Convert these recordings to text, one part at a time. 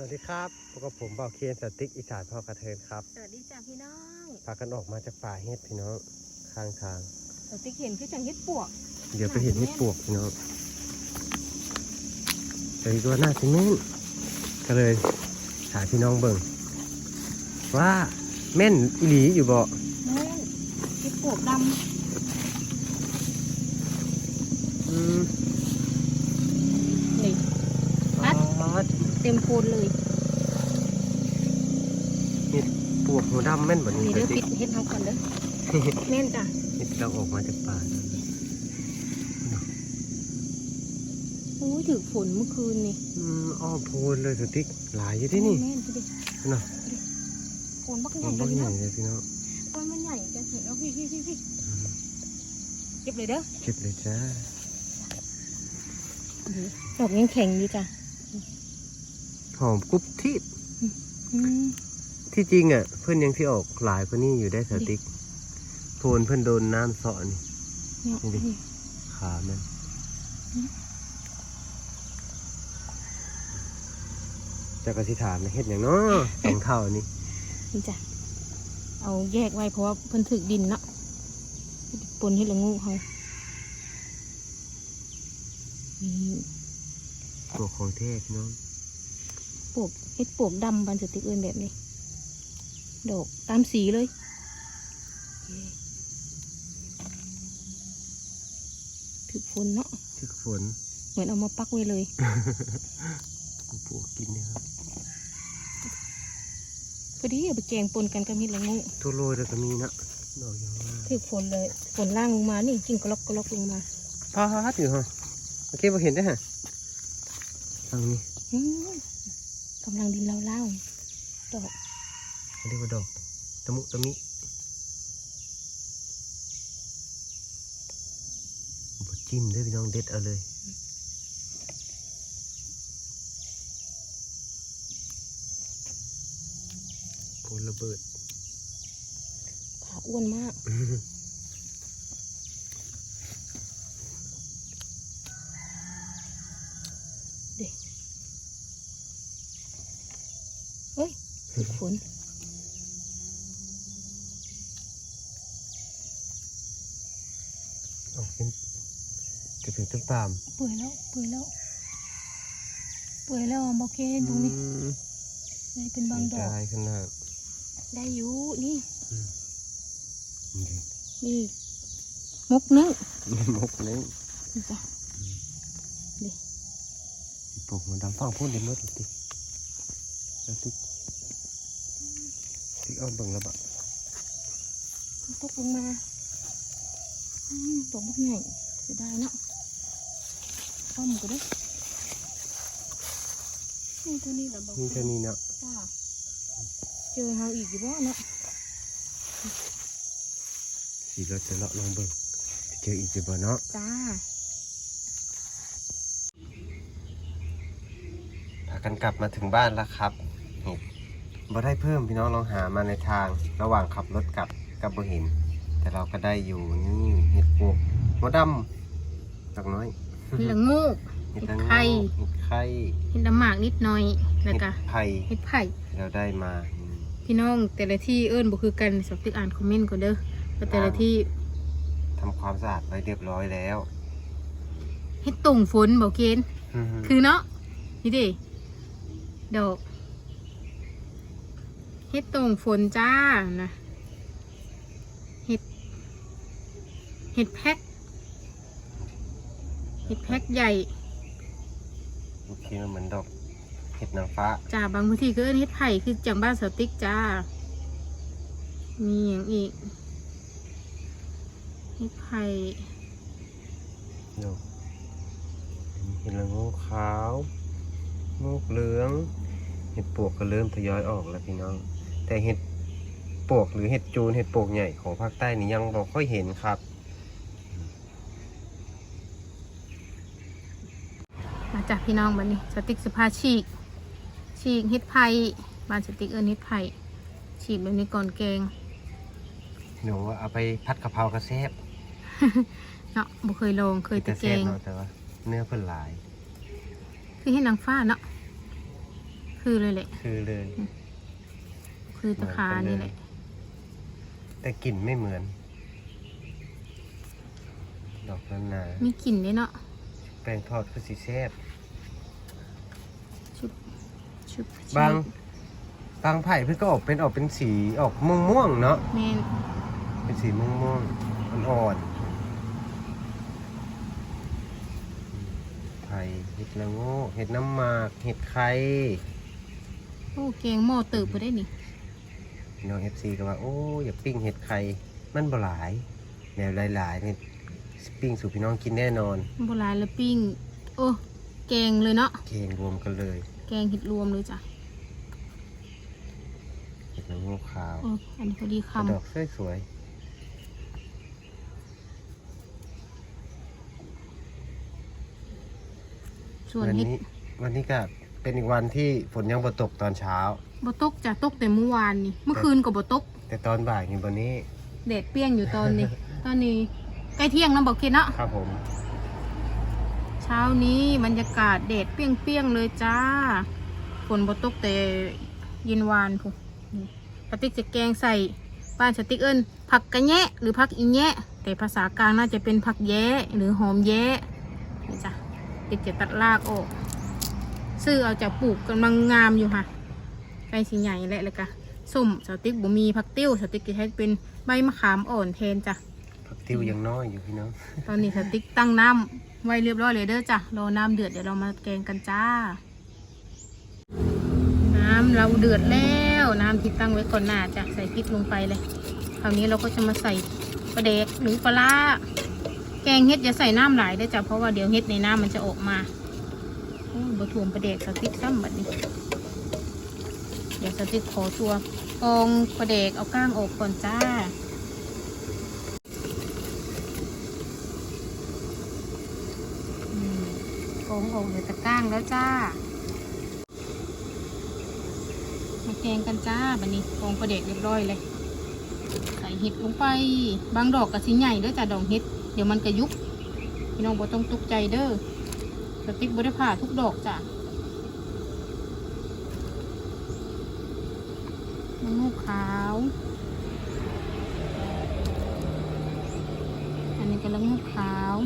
สวัสดีครับพบกับผมเบาเคียนสติ๊กอีสานพ่อกระเทินครับ สวัสดีจ้าพี่น้องพากันออกมาจากป่าเฮ็ดพี่น้องข้างทางเราติ๊กเห็นคือจังเฮ็ดปวก เดี๋ยวไปเห็นเฮ็ดปวกพี่น้องเดี๋ยวตัวหน้าซิเมนก็เลยถามพี่น้องเบิ่งว่าแม่นอีหลีอยู่บ่แม่นเฮ็ดปวกดอืมำนี่ อัด อ๋อ เต็มโคนเลยปวกหัวดำแม่นบ่นี่นี่สเด้อติ๊ปิกดเฮ็ดทำก่อนเด้อแม่นจ้ะเฮ็ดเราออกมาจากป่าแล้วนะโอ้ยถือฝนเมื่อคืนนี่อืมอ้อมโพนเลยสติ๊กหลายอยู่ที่นี่แม่นดูดิเนาะฝนบักใหมัญ่นเลบ่ยใหญ่เนาะเลยพี่น้องโอ้ยมันใหญ่จังเห็นเอาพี่พี่พี่พี่เก็บเลยเด้อเก็บเลยจ้าดอกยังแข็งอยู่จ้ะ หอมกรุบทิพอืมที่จริงอะ เพื่อนยังที่ออกหลายกว่านี้อยู่ได้สติ๊กโพนเพื่อนโดนน้ำเสาะนี่เนี่ยนี่ดินี่ขามันจะกระสิถามนะเฮ็ดอย่างเนาะสองเท่านี่นี่จ้ะเอาแยกไว้เพราะว่าเพิ่นถึกดินเนาะปนเฮ็ดละงูเฮานี่ตัวของเทพน้อง ปลูกเฮ็ดปลูกดำบันสติกเอินแบบนี้ ดอกตามสีเลย ถือฝนเนาะทึกฝน เหมือนเอามาปักไว้เลยปวกกินเนี่ยครับพอดีเอาไปแกงปนกันกับเห็ดละงูทั่วโลยแล้วก็มีนะดอกอย่างว่าถือฝนเลยฝนล่างลงมา นี่กิ่งกระลอกกระลอกลงมาพาฮัดอยู่ฮะโอเคพอเห็นได้อฮะทางนี้อื้อ กำลังดินเล่าๆดอกเขาเรียกว่าดอกตะมุตะมิบดจิ้มเด้วยพี่น้องเด็ดเอาเลยโพลระเบิดขาอ้วนมาก เด็กเฮ้ยถือฝน ออกเป็นจะถึงต้นตามเปื่อยแล้วเปื่อยแล้วเปื่อยแล้วอะบอกเคเห็นตรงนี้อืมนี่เป็นบางดอกได้ขนาดได้อยู่นี่นี่นี่มกนึงดิมกนี้นี่จ้ะปลูกมันดำฟังพูดดิมดติแล้วติ๊กติ๊กเอาเบิ่งแล้วบะตกลงมาอืม ตกบักใหญ่เสียดายเนาะต้มก็ได้นี่ตัวนี้แหละบอกนี่เท่านี้เนาะจ้าเจอเฮาอีกอยู่บ่เนาะสีเราจะเลาะลองเบิ่งจะเจออีกจะบ่เนาะจ้าพากันกลับมาถึงบ้านแล้วครับนี่บ่ได้เพิ่มพี่น้องลองหามาในทางระหว่างขับรถกลับกับบ่เห็น แต่เราก็ได้อยู่นี่เห็ดปวกหัวดำดอกน้อยเห็ดละงูเห็ดเห็นางดงไข่เห็ดไข่เห็ดละหมากนิดหน่อยแล้วก็เห็ดไผ่เห็ดไผ่เราได้มาอืมพี่น้องแต่ละที่เอิ้นบ่คือกันสอบตึกอ่านคอมเมนต์ก่อนเด้อว่าแต่ละที่ทำความสะอาดไว้เรียบร้อยแล้วเฮ็ดตุ่งฝนบ่เกณฑ์คือเนาะนี่ดิดอกเฮ็ดตรงฝนจ้านะเห็ดเห็ดแพ็คเห็ดแพ็คใหญ่โอเคมันเหมือนดอกเห็ดนางฟ้าจ้าบางพื้นที่ก็เอิ้นเห็ดไผ่คือจังบ้านสาวติ๊กจ้า มีอย่างอีกเห็ดไผ่เดี๋ยวเห็ดละโงูขาวงูเหลืองเห็ดปวกก็เริ่มทยอยออกแล้วพี่น้อง แต่เห็ดปวกหรือเห็ดจูนเห็ดปวกใหญ่ของภาคใต้นี่ยังบ่ค่อยเห็นครับ มา จากพี่น้องบันนี้สติ๊กสภาฉีกฉีกเห็ดไผ่บ้านสติ๊กเอิ้นเห็ดไผ่ฉีกแบบนี้ก่อนแกงหนูว่าเอาไปพัดกะเพรากระแซบเนาะบ่เคยลองเคยแต่แกซ่บงเนาะแต่ว่าเนื้อเพิ่นหลาย คือให้นางฟ้าเนาะคือเลยแหละคือเลย คือตะขานี่แหละแต่กลิ่นไม่เหมือน ดอกนั้นนามีกลิ่นด้วยเนาะแป้งทอดคือสีแซ่บ ชุบชุบบาง บางไผ่เพื่อก็ออกเป็นออกเป็นสีออกม่วงม่วงๆเนาะ แม่นเป็นสีม่วงม่วงๆอ่อนๆไผ่เห็ดละโง่เห็ดน้ำหมากเห็ดไข่โอ้แกงหม้อเติบไปได้นี่พี่น้องเอฟซีก็ว่า โอ้อยากปิ้งเห็ดไข่มันบ่หลายแนวหลายๆเนี่ยสิปิ้งสู่พี่น้องกินแน่นอนโบราณแล้วปิ้งโอ้ แกงเลยเนาะเกงรวมกันเลย แกงเห็ดรวมเลยจ้ะเห็ดละโง่ขาวโอ้อันนี้พอดีกระคำดอกสวยๆส่วนวันเห็ดนี้วันนี้ก็เป็นอีกวันที่ฝนยังบ่ตกตอนเช้า บตกจ้ะตกแต่เมื่อวานนี่เมื่อคืนก็บตกแต่ตอนบ่ายนี่วันนี้แดดเปรี้ยงอยู่ตอนนี้ ตอนนี้ใกล้เที่ยงแล้วบอกเคนเนาะครับผมเช้านี้บรรยากาศแดดเปรี้ยงๆเลยจ้าฝนบตกแต่เย็นวานพูปติ๊กจะแกงใส่บ้านสติ๊กเอิญผักกระแยะหรือผักอีแยะ แต่ภาษากลางน่าจะเป็นผักแย้หรือหอมแย้นี่จ้ะติ๊กจะตัดรากออกซื้อเอาจากปลูกกำลังงามอยู่ค่ะใกล้สิใหญ่แล้วเลยกะส้มสติ๊กบ่มีผักติ้วสติ๊กจะใช้เป็นใบมะขามอ่อนแทนจ้ะ ผักติ้วยังน้อยอยู่พี่น้องตอนนี้สติ๊กตั้งน้ำไว้เรียบร้อยเลยเด้อจ้ะรอน้ำเดือดเดี๋ยวเรามาแกงกันจ้า น้ำเราเดือดแล้วน้ำที่ตั้งไว้ก่อนหน้าจะใส่พริกลงไปเลยคราวนี้เราก็จะมาใส่ปลาเด็กหรือปลาร้าแกงเฮ็ดอย่าใส่น้ำหลายเด้อจ้ะเพราะว่าเดี๋ยวเฮ็ดในน้ำมันจะออกมาโอ้ยบะถ่วมปลาเด็กสติ๊กซ้ำแบบนี้ เดี๋ยวสติ๊กขอตัวกองปลาเด็กเอาก้างออกก่อนจ้า อืมโก งออกเหลือตะก้างแล้วจ้า มาแกงกันจ้าบันนี้โงประเด็กเรียบร้อยเลย ใส่เห็ดลงไป บางดอกกับสีใหญ่เด้อจ้าดอกเห็ด เดี๋ยวมันกระยุบพี่น้องบ่ต้องตกใจเด้อสติ๊กบริผ่าทุกดอกจ้ะมะม่วงขาว อันนี้ก็ละงูขาว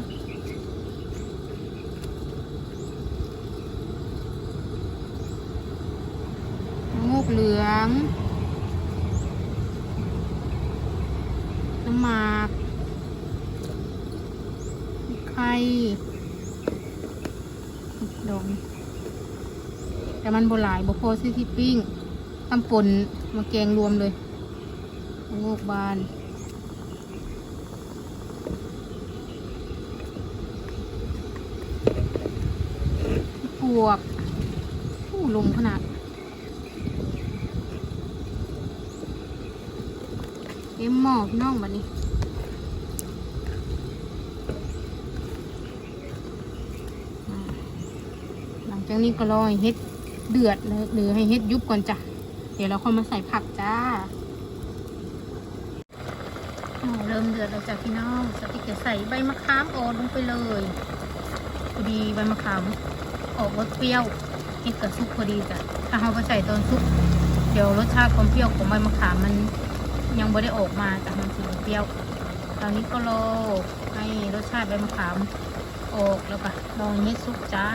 งู กเหลือง น้ำหมากไข่ดองแต่มันโบหลายบ่พซื้อที่ปิ้งตำป่นมาแกงรวมเลยงูกบานปวกผู้ลงขนาด เอ็ม หมอพี่น้องบัดนี้อ่าหลังจากนี้ก็รอให้เฮ็ดเดือดเลยหรือให้เฮ็ดยุบก่อนจ้ะ เดี๋ยวเราค่อยมาใส่ผักจ้าเริ่มเดือดแล้วจ้ะพี่น้องสติกจะใส่ใบมะขามอ่อนลงไปเลยพอดีใบมะขามออกรสเปรี้ยวเฮ็ดกับซุปพอดีจ้ะถ้าเราไปใส่ตอนซุปเดี๋ยวรสชาติความเปรี้ยวของใบมะขามมัน ยังไม่ได้ออกมาแต่มันสีเปรี้ยว ตอนนี้ก็รอให้รสชาติใบมะขามออกแล้วก็ลองเม็ดซุปจ้า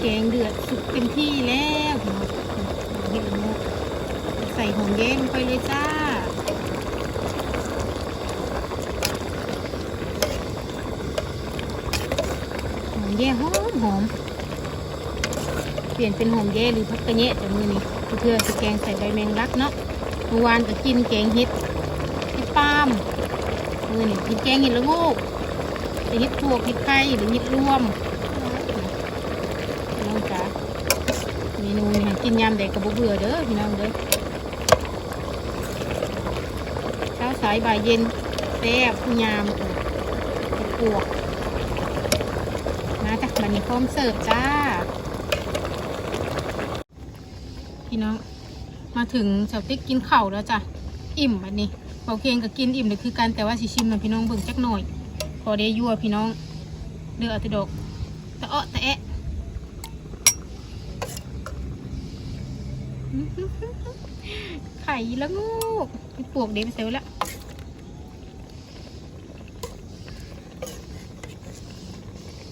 แกงเดือดสุกเต็มที่แล้วเห็นมเนไหมใส่หอมแดงลงไปเลยจ้าหอมแย่หอมหอมเปลี่ยนเป็นหอมแย่หรือพักกระเนะแต่มือนี้เพื่อจะแกงใส่ใบแมงลักเนาะ เมื่อวานก็กินแกงเห็ดเห็ดปามมือนี่กินแกงเห็ดละโงกแต่เห็ดพวกเห็ดไข่หรือเห็ดรวมน้องจ๋าเมนูนี่กินยามใดก็บ่เบื่อเด้อพี่น้องเด้อเช้าสายบ่ายเย็นแซ่บยามเห็ดปวกมาจ้ะบันนี้พร้อมเสิร์ฟจ้า พี่น้อง มาถึงเสาติ๊กกินเข้าแล้วจ้ะ อิ่มอันนี้เบาเคียงกับกินอิ่มเลยคือกันแต่ว่าสิชิมนะพี่น้องเบิ่งจักหน่อย พอได้ยั่วพี่น้องเลือกเอาแติดกตะเอ้อตะแอะไข่ละงูพี่ปวกเดมเซลแล้ว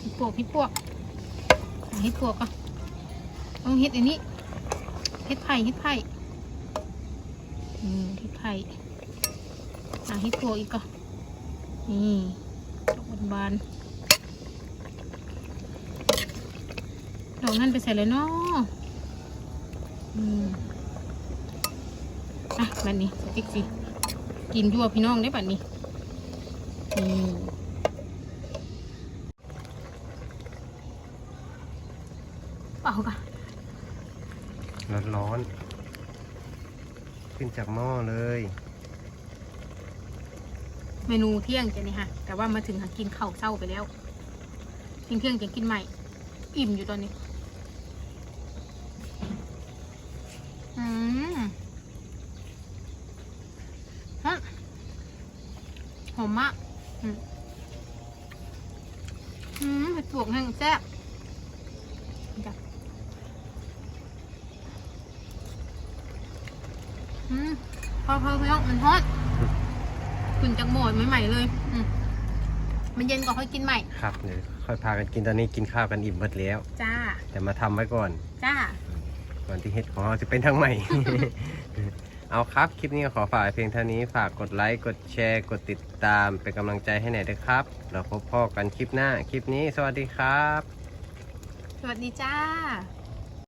พี่ปวกพี่ปวกหาเฮ็ดปวกก่อนต้องเฮ็ดอันนี้เฮ็ดไผ่เฮ็ดไผ่ อืมเฮ็ดไผ่หาฮ็ดปวอีกก่อนนี่ดอกบานๆดอกนั่นไปใส่เลยเนาะอืมอะบัดนี้สติ๊กสิกินยั่วพี่น้องได้บัดนี้นี่เปล่าค่ะร้อนร้อนๆ ขึ้นจากหม้อเลย เมนูเที่ยงจะนี่ค่ะแต่ว่ามาถึงหากินข้าวเศร้าไปแล้วเที่ยงเที่ยงจะกินใหม่ อิ่มอยู่ตอนนี้ อืมฮะหอมมากอืมอืมเผ็ดปวแห้งแซ่บจ้ะอืม พอพอพอมันฮอตขึ้นจากโหมดใหม่ๆเลยอืมมันเย็นกว่าค่อยกินใหม่ ครับเดี๋ยวค่อยพากันกินตอนนี้กินข้าวกันอิ่มหมดแล้ว จ้า แต่มาทำไว้ก่อน จ้า ก่อนที่เห็ดของเราจะเป็นทางใหม่ เอาครับ คลิปนี้ขอฝากเพียงเท่านี้ฝากกดไลค์ กดแชร์ กดติดตาม เป็นกำลังใจให้หน่อยด้วยครับ เราพบพ่อกันคลิปหน้า คลิปนี้ สวัสดีครับ สวัสดีจ้า